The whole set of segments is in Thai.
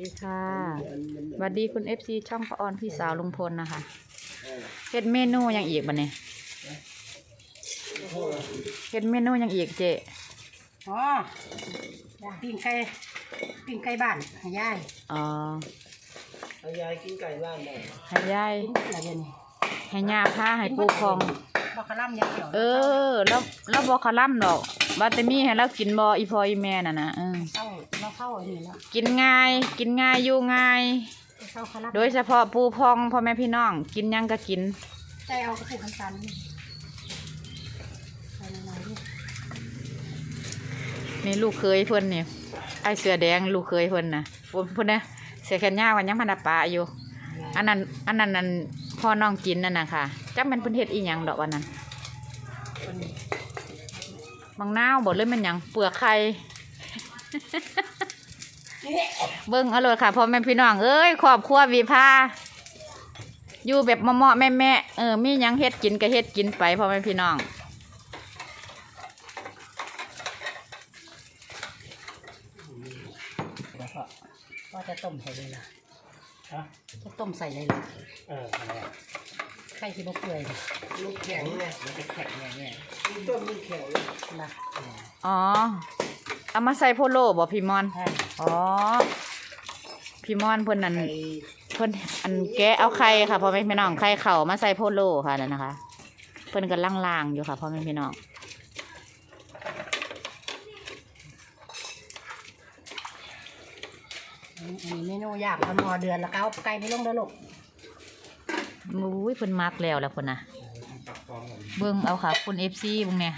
ดีค่ะสวัสดีคุณเอฟซีช่องพระออนพี่สาวลุงพลนะคะเฮ็ดเมนูหยังอีกบัดนี้เฮ็ดเมนูหยังอีกเจ๊อ๋อปิ้งไก่ปิ้งไก่บ้านให้ยายอ๋อเอายายกินไก่บ้านได้ให้ยายกินอะไรเดี๋ยวนี้ให้ย่าพาให้ปูพองบ อกกระลำอยังเดียวเออแล้วแล้วบ่คาล่ำดอกบาแตมีให้เรากินบ่อีพออีแม่น่ะนะเออเข้าเราเข้าอันนี้แล้วกินง่าย กินง่ายอยู่ง่ายเข้าคาราโดยเฉพาะปูพองพ่อแม่พี่น้อง กินหยังก็กิน ใจเอากระปุกน้ำตาลนี่ใส่หน่อยๆดินี่ลูกเคยเพิ่นนี่ไอเสือแดงลูกเคยเพิ่นน่ะเพิ่นเพิ่นนะเสือแขนยาวกันยังพันดาปลาอยู่ อันนั้นอันนั้นนั่น พ่อน้องกินนั่นนะคะจักแม่นเพิ่นเฮ็ดอีหยังดอกวันนั้นบางนาวบ่เลยมันหยังเปลือกไข่เบิ่งอาเลยค่ะพ่อแม่พี่น้องเอ้ยครอบครัววีพาอยู่แบบเหมาะๆแม่เออมียังเฮ็ดกินก็เฮ็ดกินไปพ่อแม่พี่น้อง ก็จะต้มใส่เลยล่ะ ฮะจะต้มใส่เลยล่ะเอออะไรไข่ที่บกเปื่อยนี่ลูกแข็งไงมันจะแข็งแน่แน่ลูกต้มลูกแข็งเลยๆนะอ๋อ เอามาใส่โพโลบ่พี่มอน ใช่อ๋อ พี่มอนเพิ่นนั่นไก่เพิ่นอันแกะเอาไข่ค่ะพ่อแม่พี่น้องไข่เข่ามาใส่โพโลค่ะนั่นนะคะ เพิ่นกำลังล่างอยู่ค่ะพ่อแม่พี่น้อง อันนี้เมนูยากทำหอเดือนแล้วก็เอาไก่ไปลงเด้อลูกอุ้ยเพิ่นมักแล้วแหล้วเพิ่นน่ะปักฟองผมเบิ่งเอาค่ะคุณ FC เบิ่งเนี่ย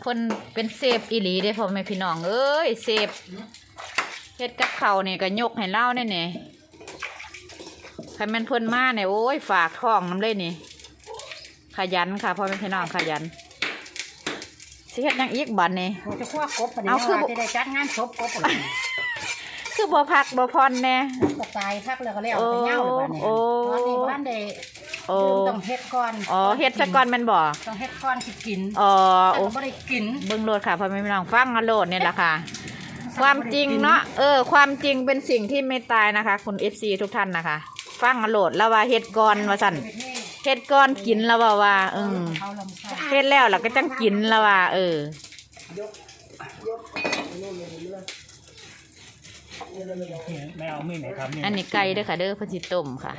เพิ่นเป็นเซฟอีหลีเด้พ่อแม่พี่น้อง เอ้ยเซฟเฮ็ดกับข้าวนี่ก็ยกให้เล่าแน่ๆใครแม่นเพิ่นมาเนี่ยโอ้ยฝากท้องน้ำเลยนี่ ขยันค่ะพ่อแม่พี่น้องขยันสิเฮ็ดหยังอีกบัดนี้เราจะคั่วกบปะเอาเนี่ยคือว่าจะได้จัดงานศพกบปะเนี่ย คือบ่พักบ่พรแน่กระจายพักแล้วก็แล้วไปเงาเลยบ้านเนี่ยโอ้ตอนนี้บ้านเดโอ้ต้องเฮ็ดก่อนอ๋อเฮ็ดซะก่อนแม่นบ่ต้องเฮ็ดก่อนสิกินอ๋อแต่โอ้ก็บ่ได้กินเบิ่งโลดค่ะพ่อแม่พี่น้องฟังเอาโลดเนี่ยแหละค่ะ ความจริงเนาะเออ ความจริงเป็นสิ่งที่ไม่ตายนะคะคุณ FC ทุกท่านนะคะ ฟังเอาโหลดแล้วว่าเฮ็ดก่อนว่าสั่นเฮ็ดก่อนกินแล้วว่าว่าเออเอาลำไส้เฮ็ดแล้วแล้วก็จังกินแล้วว่าเออยกยก ไม่เอามีดไหนครับนี่อันนี้ไก่เด้อค่ะเด้อเพิ่นสิต้มค่ะ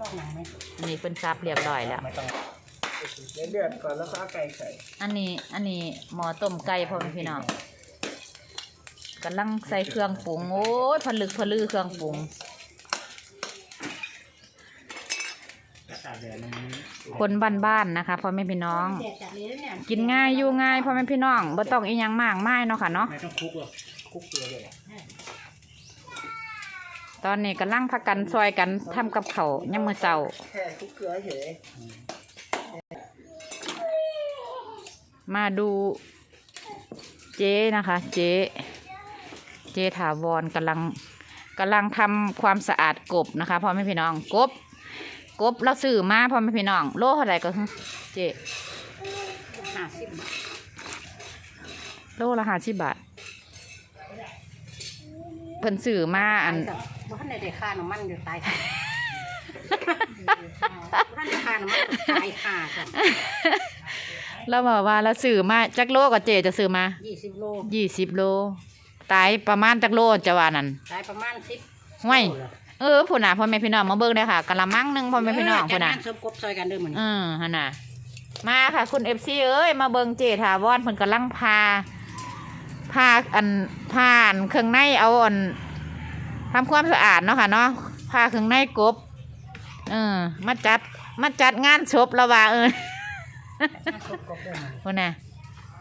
ลอกหนังไหมอันนี้เพิ่นซับเรียบร้อยแล้วไม่ต้องเดี๋ยวเดือดก่อนแล้วก็เอาไก่ใส่อันนี้อันนี้หมอต้มไก่พ่อแม่พี่น้องกำลังใส่เครื่องปรุงโอ้ยผลึกผลือเครื่องปรุงกระสาเดือนนี้คนบ้านๆนะคะพ่อแม่พี่น้องแดดจัดเลยเนี่ยกินง่ายอยู่ง่ายพ่อแม่พี่น้องบ่ต้องอีหยังมากมายเนาะค่ะเนาะไม่ต้องคลุกหรอกคลุกเกลือเลย ตอนนี้กำลังพักกันซอยกันทำกับเขาวยามมื้อเช้าแค่คลุกเกลือเฉยมาดูเจ๊นะคะ เจ๊ เจ๊ถาวรกำลังกำลังทำความสะอาดกบนะคะพ่อแม่พี่น้องกบ กบเราซื้อมาพ่อแม่พี่น้อง โลเท่าไหร่ก็คือเจ๊ห้าสิบบาทโลละห้าสิบบาท เพิ่นซื้อมาอันบ้านในเด็กค่าน้ำมันอยู่ตายค่ะบ้านในค่าน้ำมันตายค่ะจ้ะเราบอกว่าเราซื้อมาจักโลก็เจ๊จะซื้อมายี่สิบโลยี่สิบโลตายประมาณจักโลจะว่านั่นตายประมาณสิบห้วยเออผู้น่ะพ่อแม่พี่น้องมาเบิ่งได้อค่ะกะละมังหนึงพ่อแม่พี่น้องจัผู้ดน่ะงานศพกบซอยกันเด้อเหมือนเออหั่นน่ะมาค่ะ คุณเอฟซีเอ้ยมาเบิ่งเจถาวรเพิ่นกำลังพา พาอันพาอันเครื่องในเอาอันทำความสะอาดเนาะค่ะเนาะพาเครื่องในกบ เออ มาจัดมาจัดงานศพแล้วว่าเอองานศพกบเด้อเหมือนพุ่นน่ะ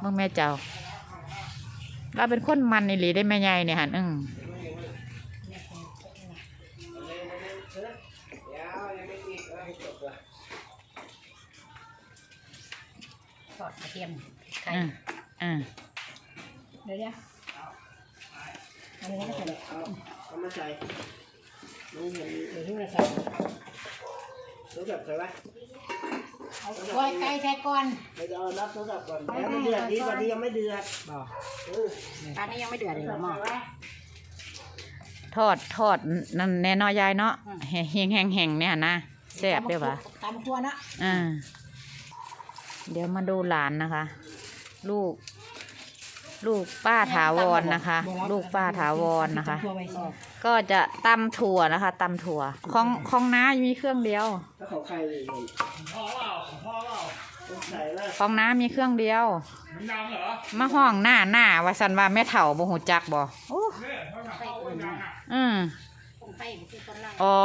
มึงแม่เจ้า เราเป็นคนมันอีหลีได้แม่ใหญ่เนี่ยหันอึ้งทอดกระเทียมไข่อ่าอ่าเดี๋ยวเดี๋ยวอันนี้ก็จะเอาเอามาใส่นี่เห็นเดี๋ยวที่เราใส่โทรศัพท์ใส่ไหมเอากล้วยไก่ใส่ก่อนเราจะเอารับโทรศัพท์ก่อนแล้วมันเดือดดีกว่านี้ยังไม่เดือดบอกตอนนี้ยังไม่เดือดเลยหรอหมอทอดทอดนั่นแน่นอยายเนาะแห้งแห้งแห้งเนี่ยนะแซ่บด้อปะตามครัวนะอ่าเดี๋ยวมาดูหลานนะคะ ลูก ลูกป้าถาวรนะคะ ลูกป้าถาวรนะคะ ก็จะตำถั่วนะคะตำถั่วของของน้ามีเครื่องเดียวถ้าเขาใครเลยเลยพ่อเปล่าพ่อเปล่าต้องใส่แล้วของน้ามีเครื่องเดียวมันดังเหรอมาห้องหน้าหน้าว่าสันว่าแม่เฒ่าบ่หูจักบ่โอ้เนี่ยเขาถามพ่อว่าดังอะอืมคนไฟก็คือคนล่างอ๋อ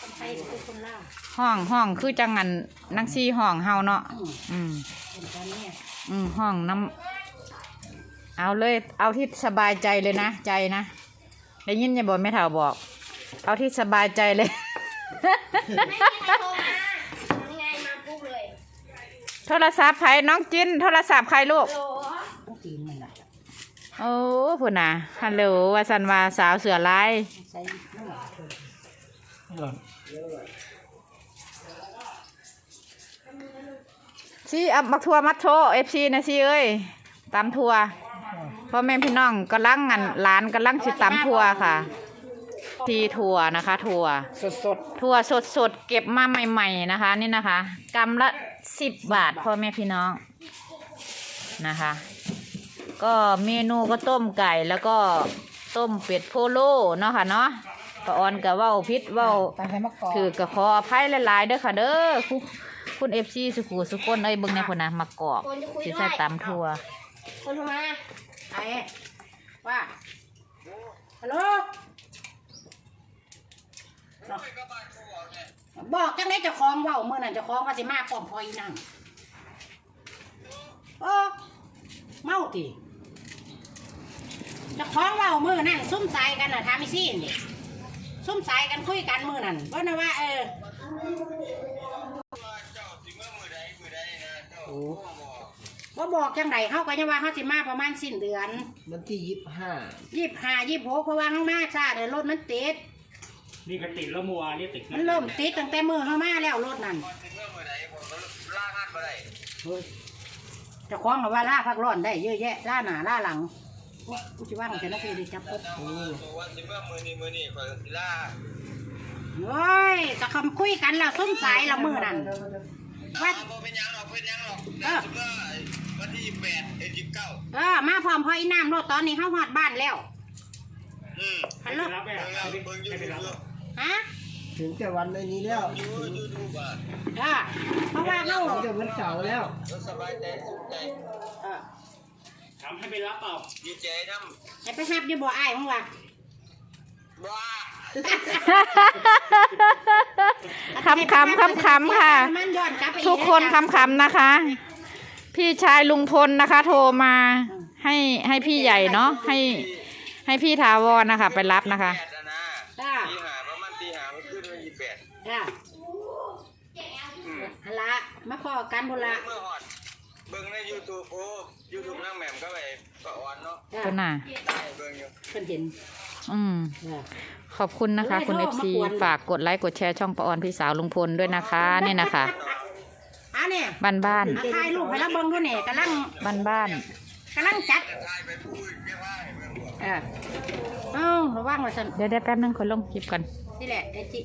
คนไฟก็คือคนล่างห้องห้องคือจังงันนังซีห้องเฮาเนาะอืม เป็นตอนนี้อืมห้องน้ำเอาเลยเอาที่สบายใจเลยนะ ใจนะได้ยินยายบอกแม่เฒ่าบอก เอาที่สบายใจเลยนี่ไงมาปุ๊บเลยโทรศัพท์ใครน้องจินโทรศัพท์ใครลูก โหลต้องตีนมันน่ะโอ้พุ่นน่ะฮัลโหลว่าสันว่าสาวเสือลายใส่นั่นแหละ ซีอับมักทัวมัดโชเอฟซีนะซีเอ้ยตำทัวพ่อแม่พี่น้องกำลังงานหลานกำลังสิตำทัวค่ะ ทีทัวนะคะ ทัวสดสดทัวสดสดๆเก็บมาใหม่ๆนะคะ นี่นะคะกำละสิบบาทพ่อแม่พี่น้องนะคะ ก็เมนูก็ต้มไก่แล้วก็ต้มเป็ดโพโลเนาะค่ะเนาะ ปะออนกับว่าพิษเว่าตามใส่มะกอกถือกับขออภัยหลายๆเด้อค่ะเด้อคุณคุณเอฟซีสุขุสุคนเอ้ยเบิ่งในคนนะมากอกคนจะคุยสิด้วใส่ยตำทัวคนโทรมาไอ้ว่าฮัลโหลบอกจังได๋เจะคล้าของเว้ามื้อนั้นเจะคล้าของว่าสิมาพร้อมพออีนั่งโอ้เมาติเจะคล้าของเว้ามื้อนั่นซุ่มใส่กันน่ะถามอีซี่นี่ ซุ่มใส่กันคุยกันมื้อนั้นบ่นะว่า เออโอ้บ่บอกจังไดเฮาก็ยังว่าเฮาสิมาประมาณสิ้นเดือนมันที่ยี่สิบห้ายี่ห้ายี่หกเพราะว่าข้างมาชาเดี๋ยวรถมันติดนี่ก็ติดแล้วมัวนี่ติดมันเริ่มติดตั้งแต่มือข้างมาแล้วรถนั่นเฮ้ยเจะคล้าของกับว่าล่าพักร้อนได้เยอะแยะล่าหน้าล่าหลัง โอ๊ยกูจะว่าของฉันนักเรียนดีจับปุ๊บโอ้วันที่เมื่อมือนี้มือนี้คอยสิล่าโอ้ยจะคำคุยกันแล้วส้มสายละมือนั่นว่าเอาบ่เป็นหยังหรอกเป็นหยังหรอกเออเมื่อวันที่แปดเอ็ดสิบเก้าเออมาพร้อมพออีน้ำรถตอนนี้เข้าหอดบ้านแล้วอืมฮัลโหลรับไหมเบิ่อะงแล้วเบิ่งยูให้ไปทูบรับอยู่ฮะถึงแต่วันในนี้แล้วยูยูทูบอะเออเพราะว่าเขาถึงแต่วันเสาร์แล้วรถสบายใจสุขใจ เออถามให้ไปรับเปล่าดีใจน้ให้ไปหับอยู่บ่อ้ายมึงว่ะำว้าคำคำคำคำค่ะ มันย้อนกลับไปอีทุกคนคำคำนะคะ พี่ชายลุงพลนะคะ โทรมา ให้ให้พี่ใหญ่เนาะให้ ให้พี่ถาวรนะคะ ไปรับนะคะ แปดอะนะจ้าตีหาประมาณตีหามันขึ้นวันที่แปดจ้าอืมฮัลละมาพอกันบุละเมื่อหอด เบิ่งในยูทูบโอ้ยูทูบนั่งแหม่มก็ไปก็อ่อนเนาะจ้าตัวน่ะ ได้เบิ่งอยู่ เพิ่นเห็นอืม จ้าขอบคุณนะคะ คุณโอ้เอยฟโทรซีมากวนฝากกดไลค์ กดแชร์ช่องปะออนพี่สาวลุงพลด้วยนะคะนี่นะคะ อะเนี่ยบ้านบ้านอะถ่ายรูปให้เราเบิ่งดูเนี่ยกำลังบ้านบ้านกำลังจัดถ่ายไปพูดแค่ว่าให้เบิ่งบ่เออเอ้าระวังไว้ซั่นๆเดี๋ยวได้แป๊บนึงคนลงคลิปกัน นี่แหละไอ้จิ